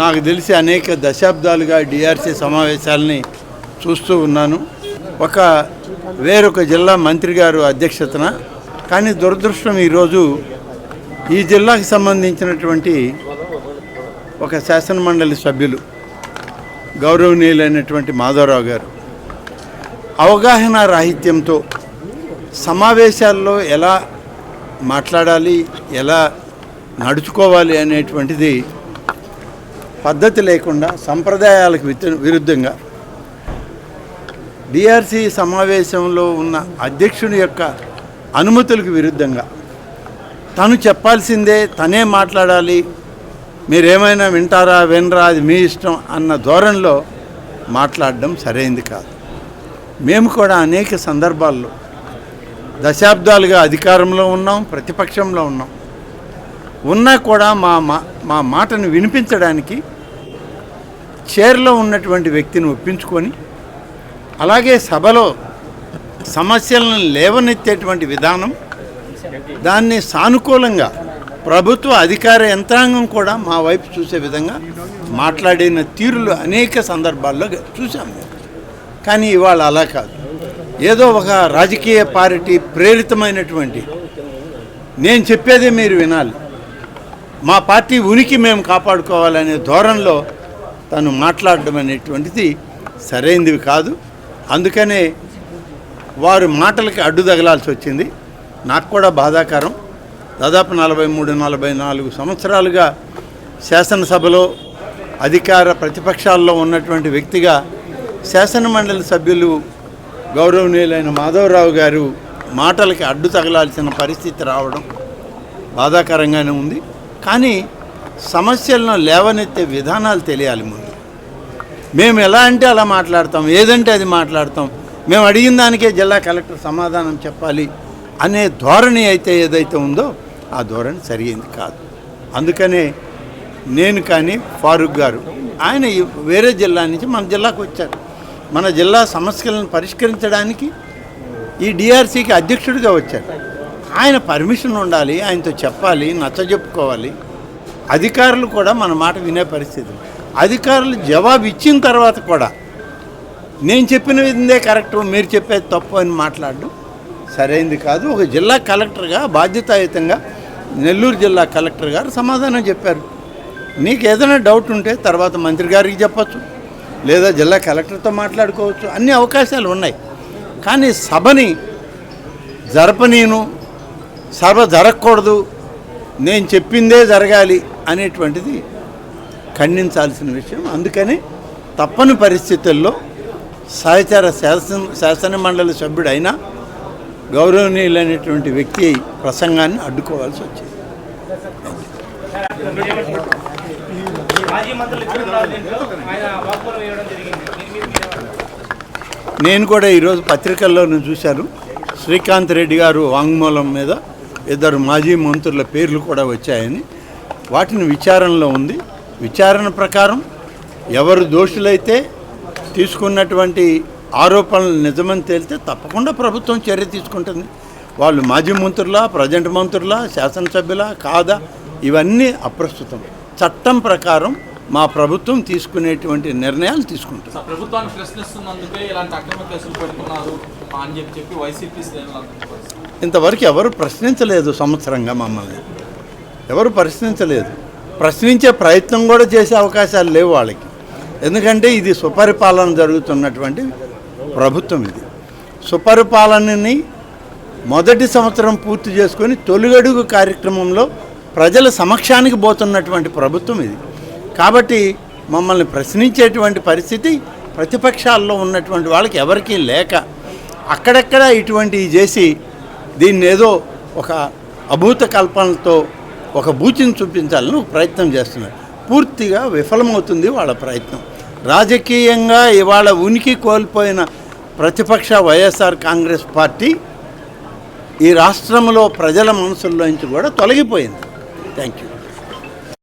నాకు తెలిసి అనేక దశాబ్దాలుగా డిఆర్సీ సమావేశాలని చూస్తూ ఉన్నాను. ఒక వేరొక జిల్లా మంత్రి గారు అధ్యక్షతన. కానీ దురదృష్టం ఈరోజు ఈ జిల్లాకి సంబంధించినటువంటి ఒక శాసనమండలి సభ్యులు గౌరవనీయులైనటువంటి మాధవరావు గారు. అవగాహన రాహిత్యంతో సమావేశాల్లో ఎలా మాట్లాడాలి ఎలా నడుచుకోవాలి అనేటువంటిది పద్ధతి లేకుండా సంప్రదాయాలకు విరుద్ధంగా డిఆర్సి సమావేశంలో ఉన్న అధ్యక్షుని యొక్క అనుమతులకు విరుద్ధంగా తను చెప్పాల్సిందే తనే మాట్లాడాలి మీరేమైనా వింటారా వినరా అది మీ ఇష్టం అన్న ధోరణిలో మాట్లాడడం సరైంది కాదు. మేము కూడా అనేక సందర్భాల్లో దశాబ్దాలుగా అధికారంలో ఉన్నాం ప్రతిపక్షంలో ఉన్నాం. ఉన్నా కూడా మా మా మా మాటను వినిపించడానికి చైర్లో ఉన్నటువంటి వ్యక్తిని ఒప్పించుకొని అలాగే సభలో సమస్యలను లేవనెత్తేటువంటి విధానం దాన్ని సానుకూలంగా ప్రభుత్వ అధికార యంత్రాంగం కూడా మా వైపు చూసే విధంగా మాట్లాడిన తీరులు అనేక సందర్భాల్లో చూసాము కానీ ఇవాళ అలా కాదు. ఏదో ఒక రాజకీయ పార్టీ ప్రేరితమైనటువంటి నేను చెప్పేదే మీరు వినాలి. మా పార్టీ ఉనికి మేము కాపాడుకోవాలనే ధోరణిలో తను మాట్లాడడం అనేటువంటిది సరైనది కాదు. అందుకనే వారు మాటలకి అడ్డు తగలాల్సి వచ్చింది. నాకు కూడా బాధాకరం. దాదాపు నలభై మూడు నలభై నాలుగు సంవత్సరాలుగా శాసనసభలో అధికార ప్రతిపక్షాల్లో ఉన్నటువంటి వ్యక్తిగా శాసనమండలి సభ్యులు గౌరవనీయులైన మాధవరావు గారు మాటలకి అడ్డు తగలాల్సిన పరిస్థితి రావడం బాధాకరంగానే ఉంది. కానీ సమస్యలను లేవనెత్తే విధానాలు తెలియాలి ముందు. మేము ఎలా అంటే అలా మాట్లాడతాం ఏదంటే అది మాట్లాడతాం. మేము అడిగిన దానికే జిల్లా కలెక్టర్ సమాధానం చెప్పాలి అనే ధోరణి అయితే ఏదైతే ఉందో ఆ ధోరణి సరియైంది కాదు. అందుకనే నేను కానీ ఫారూక్ గారు ఆయన వేరే జిల్లా నుంచి మన జిల్లాకు వచ్చారు. మన జిల్లా సమస్యలను పరిష్కరించడానికి ఈ డిఆర్సీకి అధ్యక్షుడిగా వచ్చారు. ఆయన పర్మిషన్ ఉండాలి ఆయనతో చెప్పాలి నచ్చజెప్పుకోవాలి. అధికారులు కూడా మన మాట వినే పరిస్థితి. అధికారులు జవాబు ఇచ్చిన తర్వాత కూడా నేను చెప్పిన విధందే కరెక్ట్ మీరు చెప్పేది తప్పు అని మాట్లాడడం సరైంది కాదు. ఒక జిల్లా కలెక్టర్గా బాధ్యతాయుతంగా నెల్లూరు జిల్లా కలెక్టర్ గారు సమాధానం చెప్పారు. నీకు ఏదైనా డౌట్ ఉంటే తర్వాత మంత్రి గారికి చెప్పచ్చు లేదా జిల్లా కలెక్టర్తో మాట్లాడుకోవచ్చు. అన్ని అవకాశాలు ఉన్నాయి. కానీ సభని జరపనీను సభ జరగకూడదు నేను చెప్పిందే జరగాలి అనేటువంటిది ఖండించాల్సిన విషయం. అందుకని తప్పని పరిస్థితుల్లో సహచార శాసన శాసన మండలి సభ్యుడైనా గౌరవనీయులైనటువంటి వ్యక్తి ప్రసంగాన్ని అడ్డుకోవాల్సి వచ్చింది? నేను కూడా ఈరోజు పత్రికల్లో నేను చూశాను. శ్రీకాంత్ రెడ్డి గారు వాంగ్మూలం మీద ఇద్దరు మాజీ మంత్రుల పేర్లు కూడా వచ్చాయని వాటిని విచారణలో ఉంది. విచారణ ప్రకారం ఎవరు దోషులైతే తీసుకున్నటువంటి ఆరోపణలు నిజమని తేలితే తప్పకుండా ప్రభుత్వం చర్య తీసుకుంటుంది. వాళ్ళు మాజీ మంత్రులా ప్రజెంట్ మంత్రులా శాసనసభ్యులా కాదా? ఇవన్నీ అప్రస్తుతం. చట్టం ప్రకారం మా ప్రభుత్వం తీసుకునేటువంటి నిర్ణయాలు తీసుకుంటుంది. ప్రభుత్వాన్ని ప్రశ్నిస్తున్నందుకే ఇలాంటి అక్రమ కేసులు పెడుతున్నారు అని చెప్పి చెప్పి వైసీపీ శ్రేణులు ఇంతవరకు ఎవరు ప్రశ్నించలేదు సంవత్సరంగా మమ్మల్ని. ఎవరు ప్రశ్నించలేదు. ప్రశ్నించే ప్రయత్నం కూడా చేసే అవకాశాలు లేవు వాళ్ళకి. ఎందుకంటే ఇది సుపరిపాలన జరుగుతున్నటువంటి ప్రభుత్వం ఇది. సుపరిపాలనని మొదటి సంవత్సరం పూర్తి చేసుకొని తొలిగడుగు కార్యక్రమంలో ప్రజల సమక్షానికి పోతున్నటువంటి ప్రభుత్వం ఇది. కాబట్టి మమ్మల్ని ప్రశ్నించేటువంటి పరిస్థితి ప్రతిపక్షాల్లో ఉన్నటువంటి వాళ్ళకి ఎవరికీ లేక అక్కడక్కడ ఇటువంటివి చేసి దీన్ని ఏదో ఒక అభూత కల్పనతో ఒక బూచిని చూపించాలని ఒక ప్రయత్నం చేస్తున్నారు. పూర్తిగా విఫలమవుతుంది వాళ్ళ ప్రయత్నం. రాజకీయంగా ఇవాళ ఉనికి కోల్పోయిన ప్రతిపక్ష వైఎస్ఆర్ కాంగ్రెస్ పార్టీ ఈ రాష్ట్రంలో ప్రజల మనసుల్లోంచి కూడా తొలగిపోయింది. Thank you.